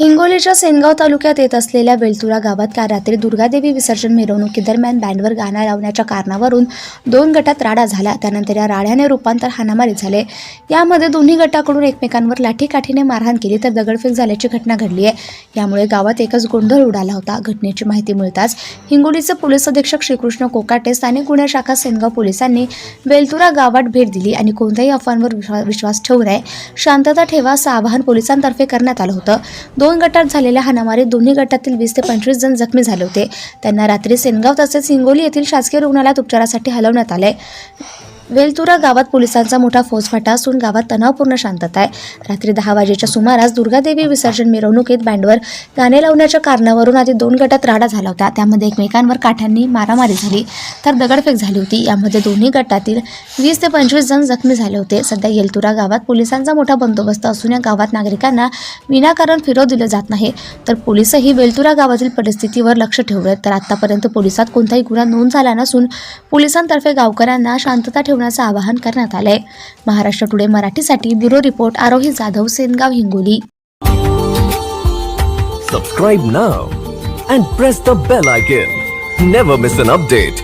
हिंगोलीच्या सेनगाव तालुक्यात येत असलेल्या वेलतुरा गावात काल रात्री दुर्गादेवी विसर्जन मिरवणुकीदरम्यान बँडवर गाणं लावण्याच्या कारणावरून दोन गटात राडा झाला. त्यानंतर या राड्याने रूपांतर हाणामारी झाले. यामध्ये दोन्ही गटाकडून एकमेकांवर लाठीकाठीने मारहाण केली तर दगडफेक झाल्याची घटना घडली आहे. यामुळे गावात एकच गोंधळ उडाला होता. घटनेची माहिती मिळताच हिंगोलीचे पोलीस अधीक्षक श्रीकृष्ण कोकाटे स्थानिक गुन्हे शाखा सेनगाव पोलिसांनी बेलतुरा गावात भेट दिली आणि कोणत्याही अफवांवर विश्वा- विश्वास ठेवू नये. शांतता ठेवा असं आवाहन पोलिसांतर्फे करण्यात आलं होतं. दोन गटात झालेल्या हाणामारीत दोन्ही गटातील वीस ते पंचवीस जण जखमी झाले होते. त्यांना रात्री सेनगाव तसेच हिंगोली येथील शासकीय रुग्णालयात उपचारासाठी हलवण्यात आले. वेलतुरा गावात पोलिसांचा मोठा फौजफाटा असून गावात तणावपूर्ण शांतता आहे. रात्री दहा वाजेच्या सुमारास दुर्गादेवी विसर्जन मिरवणुकीत बँडवर गाणे लावण्याच्या कारणावरून आधी दोन गटात राडा झाला होता. त्यामध्ये एकमेकांवर काठ्यांनी मारामारी झाली तर दगडफेक झाली होती. यामध्ये दोन्ही गटातील वीस ते पंचवीस जण जखमी झाले होते. सध्या येलतुरा गावात पोलिसांचा मोठा बंदोबस्त असून या गावात नागरिकांना विनाकारण फिरव दिलं जात नाही. तर पोलिसही वेलतुरा गावातील परिस्थितीवर लक्ष ठेवले तर आतापर्यंत पोलिसात कोणताही गुन्हा नोंद झाला नसून पोलिसांतर्फे गावकऱ्यांना शांतता ठेवण्याचं आवाहन करण्यात आलंय. महाराष्ट्र टुडे मराठीसाठी bureau report Aarohi Jadhav Sengaon Hingoli. Subscribe now and press the bell icon never miss an update